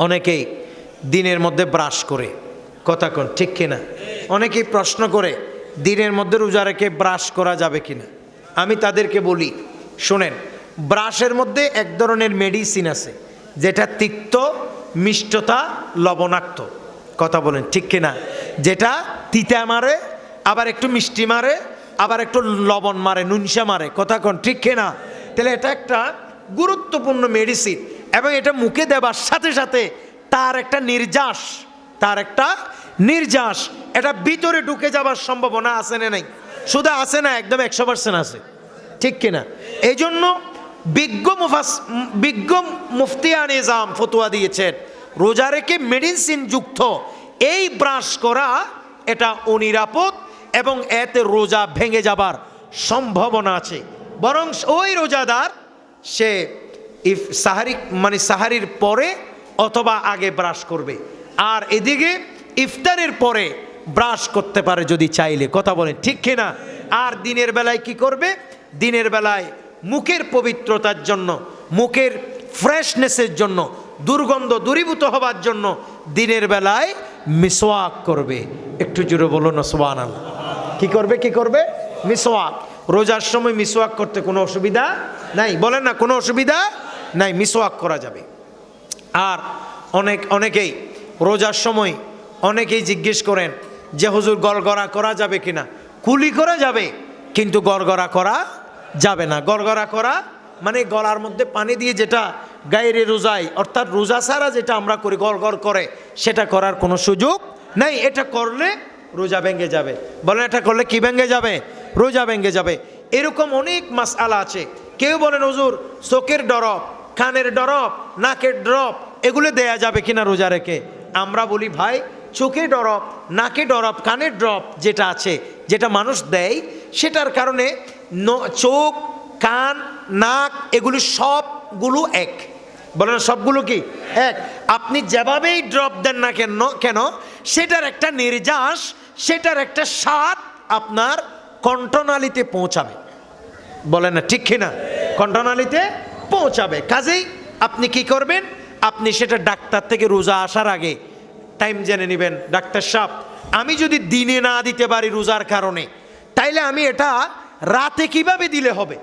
অনেকেই দিনের মধ্যে ব্রাশ করে। কথা কোন, ঠিক কিনা? অনেকেই প্রশ্ন করে, দিনের মধ্যে রোজা রেখে ব্রাশ করা যাবে কিনা? আমি তাদেরকে বলি, শোনেন, ব্রাশের মধ্যে এক ধরনের মেডিসিন আছে, যেটা তিক্ত, মিষ্টতা, লবণাক্ত। কথা বলেন, ঠিক কিনা? যেটা তিতা মারে, আবার একটু মিষ্টি মারে, আবার একটু লবণ মারে, নুনসা মারে। কথা কোন, ঠিক কিনা? তাহলে এটা একটা গুরুত্বপূর্ণ মেডিসিন এবং এটা মুখে দেবার সাথে সাথে তার একটা নির্যাস, তার একটা নির্যাস। এটা ভিতরে ঢুকে যাবার সম্ভাবনা আছে না নাই? শুধু আছে না? একদম একশো পার্সেন্ট আছে। ঠিক কিনা? এই জন্য বিজ্ঞ মুফাস বিজ্ঞ মুফতিয়া নিজাম ফতোয়া দিয়েছেন, রোজা রেখে মেডিসিন যুক্ত, এই ব্রাশ করা, এটা অনিরাপদ এবং এতে রোজা ভেঙে যাবার সম্ভাবনা আছে। বরং ওই রোজাদার, সে ইফ সাহারি মানে সাহারির পরে অথবা আগে ব্রাশ করবে। আর এদিকে ইফতারের পরে ব্রাশ করতে পারে যদি চাইলে। কথা বলেন, ঠিক কিনা? আর দিনের বেলায় কি করবে? দিনের বেলায় মুখের পবিত্রতার জন্য, মুখের ফ্রেশনেসের জন্য, দুর্গন্ধ দূরীভূত হবার জন্য দিনের বেলায় মিসওয়াক করবে। একটু জোরে বলুন সোয়ান আল্লাহ কি করবে কি করবে? মিসওয়াক। রোজার সময় মিসওয়াক করতে কোনো অসুবিধা নাই। বলেন না, কোনো অসুবিধা নাই মিসওয়াক করা যাবে। আর অনেক, অনেকেই রোজার সময় অনেকেই জিজ্ঞেস করেন যে, হুজুর, গড়গড়া করা যাবে কিনা? কুলি করা যাবে, কিন্তু গড়গড়া করা যাবে না। গড়গড়া করা মানে গলার মধ্যে পানি দিয়ে যেটা গায়ের রোজায়, অর্থাৎ রোজা ছাড়া যেটা আমরা করি, গড়গড় করে, সেটা করার কোনো সুযোগ নাই। এটা করলে রোজা ভেঙে যাবে। বলেন, এটা করলে কি ভেঙে যাবে? রোজা ভেঙে যাবে। এরকম অনেক মাস আলা আছে। কেউ বলেন, হুজুর, চোখের ডরপ কানের ডরপ, নাকের ড্রপ, এগুলো দেয়া যাবে কিনা রোজা রেখে। আমরা বলি, ভাই, চোখে ডরপ, নাকে ডরপ, কানের ড্রপ যেটা আছে, যেটা মানুষ দেয়, সেটার কারণে চোখ, কান, নাক, এগুলি সবগুলো এক। বলেন, সবগুলো কি? এক। আপনি যেভাবেই ড্রপ দেন না কেন কেন, সেটার একটা নির্যাস, সেটার একটা স্বাদ আপনার কণ্ঠনালীতে পৌঁছাবে। বলেন না, ঠিক কিনা? কণ্ঠনালীতে পৌঁছাবে। কাজেই আপনি কি করবেন? আপনি সেটা ডাক্তার থেকে রোজা আসার আগে টাইম জেনে নেবেন। ডাক্তার সাহেব, আমি যদি দিনে না দিতে পারি রোজার কারণে, তাইলে আমি এটা রাতে কীভাবে দিলে হবে?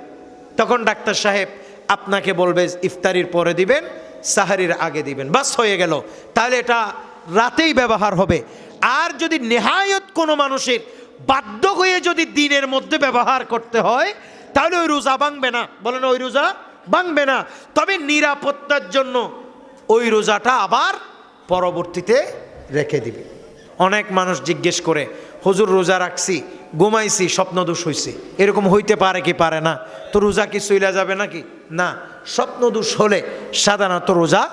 তখন ডাক্তার সাহেব আপনাকে বলবে, ইফতারির পরে দিবেন, সাহারির আগে দিবেন। বাস, হয়ে গেল। তাহলে এটা রাতেই ব্যবহার হবে। আর যদি নেহায়ত কোনো মানুষের বাধ্য হয়ে যদি দিনের মধ্যে ব্যবহার করতে হয় তাহলে ওই রোজা ভাঙবে না। বলেন ওই রোজা ভাঙবে না। তবে নিরাপত্তার জন্য ওই রোজাটা আবার পরবর্তীতে রেখে দিবে। অনেক মানুষ জিজ্ঞেস করে, হুজুর, রোজা রাখছি, ঘুমাইছি, স্বপ্নদোষ হয়েছে এরকম হইতে পারে কি পারে না? তো রোজা কি চইলা যাবে নাকি? না, স্বপ্নদোষ হলে সাধারণত রোজা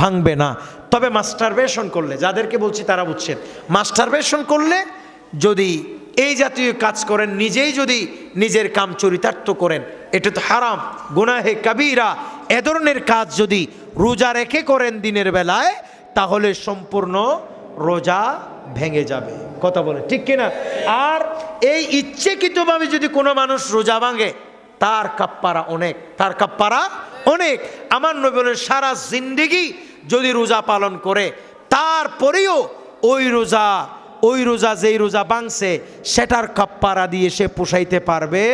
ভাঙবে না। তবে মাস্টারবেশন করলে, যাদেরকে বলছি তারা বুঝছেন, মাস্টারবেশন করলে যদি এই জাতীয় কাজ করেন, নিজেই যদি নিজের কাম চরিতার্থ করেন, এটা তো হারাম, গুনাহে কাবিরা। এ ধরনের কাজ যদি রোজা রেখে করেন দিনের বেলায়, তাহলে সম্পূর্ণ রোজা ভেঙে যাবে। কথা বলে, ঠিক কিনা? আর এই ইচ্ছেকৃতভাবে যদি কোনো মানুষ রোজা ভাঙে, তার কাপ্পারা অনেক, তার কাপ্পারা অনেক। আমার নবী সারা জিন্দিগি যদি রোজা পালন করে, তারপরেও ওই রোজা ওই রোজা যেই রোজা বাংছে সেটার কাপ্পারা দিয়ে সে পোষাইতে পারবে?